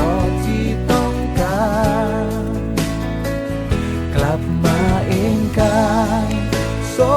บ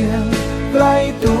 ง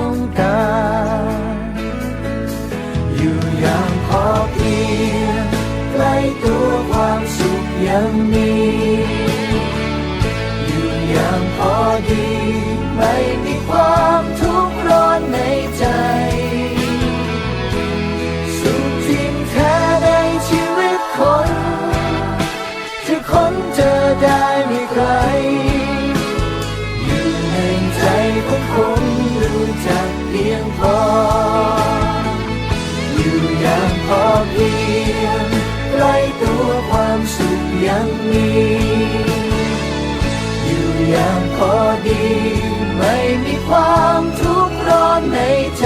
ง สุข มีอยู่อย่างพอดี ไม่มีความทุกข์ร้อนในใจ